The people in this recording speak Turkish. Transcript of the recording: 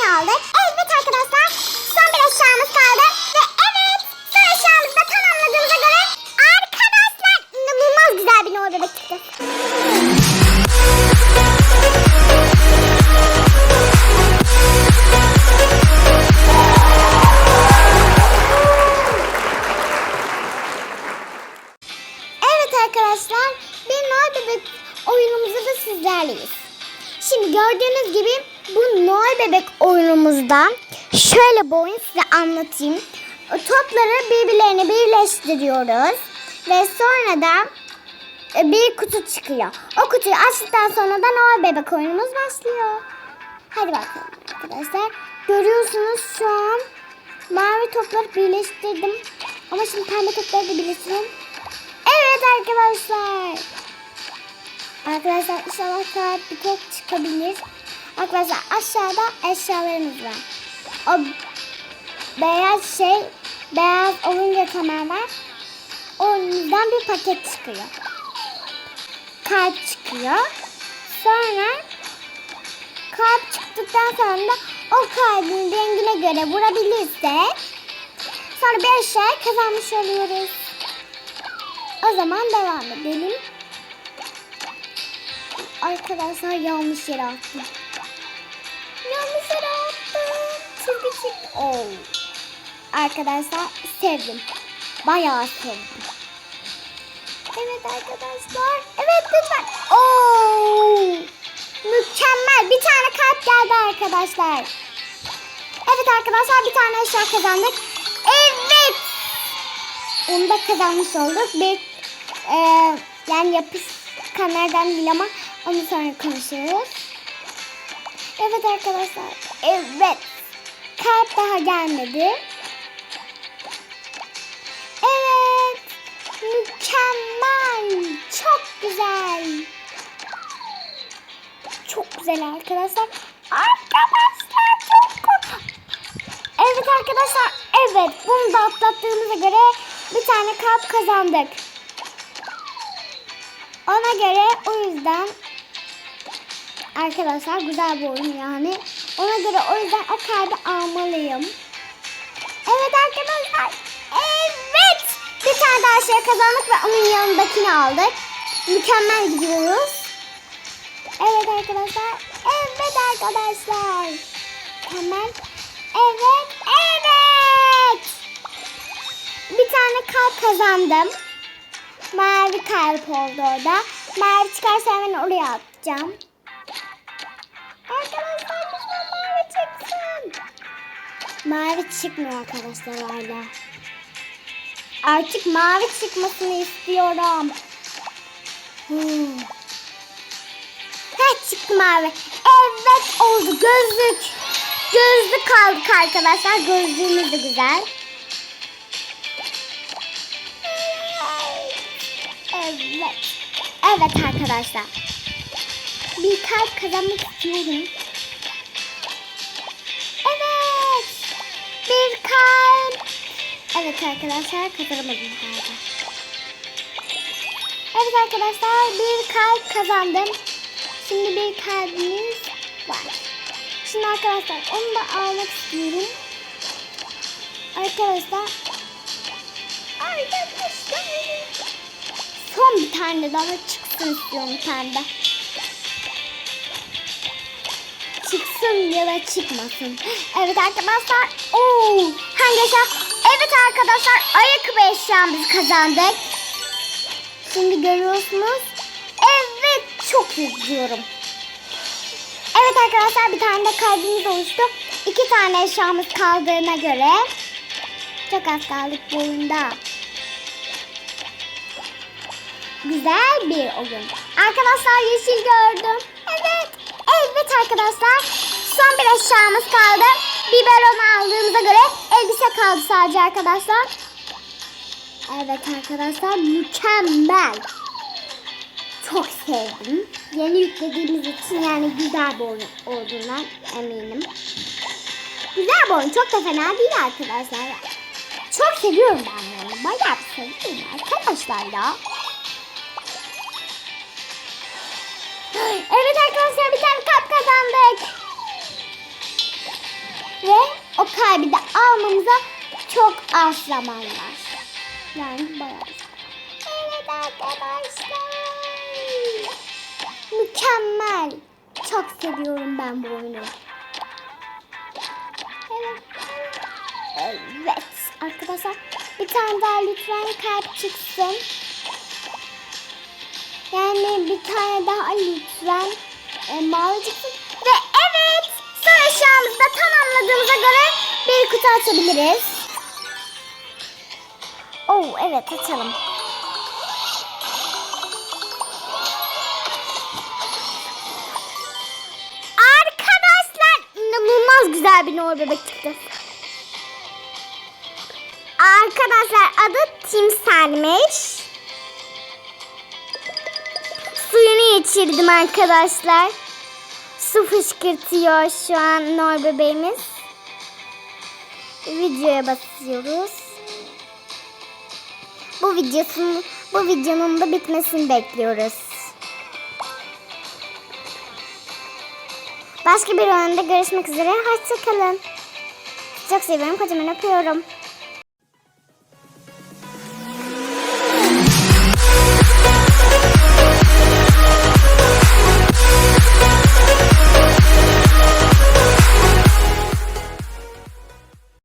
yanındakini aldık. Evet arkadaşlar son bir eşyamız kaldı. Ve evet son eşyamızı da tamamladığımıza göre arkadaşlar inanılmaz güzel bir Noel bebek çıktı. Evet arkadaşlar bir Noel bebek oyunumuzda da sizlerleyiz. Şimdi gördüğünüz gibi bu Noel bebek oyunumuzda şöyle bir oyun size anlatayım. Topları birbirlerine birleştiriyoruz ve sonra da e, bir kutu çıkıyor. O kutuyu açtıktan sonra da Noel bebek oyunumuz başlıyor. Hadi bakalım arkadaşlar. Görüyorsunuz şu an mavi topları birleştirdim. Ama şimdi pembe topları da birleştirelim. Evet arkadaşlar. Arkadaşlar inşallah saat bir top çıkabilir. Arkadaşlar aşağıda eşyalarımız var. O beyaz şey beyaz olunca tamamen ondan bir paket çıkıyor. Kalp çıkıyor. Sonra kalp çıktıktan sonra da o kalbin rengine göre vurabilirsek sonra bir eşya kazanmış oluyoruz. O zaman devam edelim. Arkadaşlar yanlış yere attım. Yanlış yere attım. Çizgi çizgi. Oo. Arkadaşlar sevdim. Bayağı sevdim. Evet arkadaşlar. Evet lütfen. Oo. Mükemmel. Bir tane kalp geldi arkadaşlar. Evet arkadaşlar bir tane eşya kazandık. Evet. Onu da kazanmış olduk. Bir e, yani yapışkan nereden değil ama onu sonra konuşuruz. Evet arkadaşlar. Evet. Kalp daha gelmedi. Evet. Mükemmel. Çok güzel. Çok güzel arkadaşlar. Arkadaşlar çok Evet arkadaşlar. Evet. Bunu da atlattığımıza göre bir tane kalp kazandık. Ona göre o yüzden arkadaşlar güzel bir oyun yani. Ona göre o yüzden o kalbi almalıyım. Evet arkadaşlar. Evet. Bir tane daha şey kazandık ve onun yanındakini aldık. Mükemmel gidiyoruz. Evet arkadaşlar. Evet arkadaşlar. Tamam. Evet. Evet. Bir tane kalp kazandım. Mavi kalp oldu orada. Mavi çıkarsa hemen oraya atacağım. Mavi çıkmıyor arkadaşlar hala. Artık mavi çıkmasını istiyorum. Hmm. Ha çıktı mavi. Evet oldu gözlük. Gözlük kaldık arkadaşlar. Gözlüğümüz de güzel. Evet. Evet arkadaşlar. Bir kalp kazanmak istiyorum. Kalp. Evet arkadaşlar kazanamadım galiba. Evet arkadaşlar bir kalp kazandım. Şimdi bir kalbimiz var. Şimdi arkadaşlar onu da almak istiyorum. Arkadaşlar. Arkadaşlar. Son bir tane daha çıksın istiyorum pembe. Çıksın ya da çıkmasın. Evet arkadaşlar. Oo, hangi eşya? Evet arkadaşlar ayakkabı eşyamızı kazandık. Şimdi görüyorsunuz. Evet çok gidiyorum. Evet arkadaşlar bir tane de kalbimiz oluştu. İki tane eşyamız kaldığına göre çok az kaldık bu oyunda. Güzel bir oyun. Arkadaşlar yeşil gördüm. Evet. Arkadaşlar. Son bir eşyamız kaldı. Biberon aldığımıza göre elbise kaldı sadece arkadaşlar. Evet arkadaşlar mükemmel. Çok sevdim. Yeni yüklediğimiz için yani güzel bir olduğundan eminim. Güzel bir oyun. Çok da fena değil arkadaşlar. Çok seviyorum ben bunu. Bayağı seviyorum arkadaşlar ya. Arkadaşlar bir tane kalp kazandık. almamıza çok az zaman var. Yani bayağı. Evet arkadaşlar. Mükemmel. Çok seviyorum ben bu oyunu. Evet. Evet arkadaşlar bir tane daha lütfen kalp çıksın. Yani bir tane daha lütfen e, mavi çıksın. Ve evet son eşyamızı da tamamladığımıza göre bir kutu açabiliriz. Oh evet açalım. Arkadaşlar inanılmaz güzel bir Noel bebek çıktı. Arkadaşlar adı Timsel'miş. Suyunu içirdim arkadaşlar. Su fışkırtıyor şu an Noel bebeğimiz. Videoya basıyoruz. Bu videosun bu videonun da bitmesini bekliyoruz. Başka bir oyunda görüşmek üzere. Hoşçakalın. Çok seviyorum. Kocaman öpüyorum.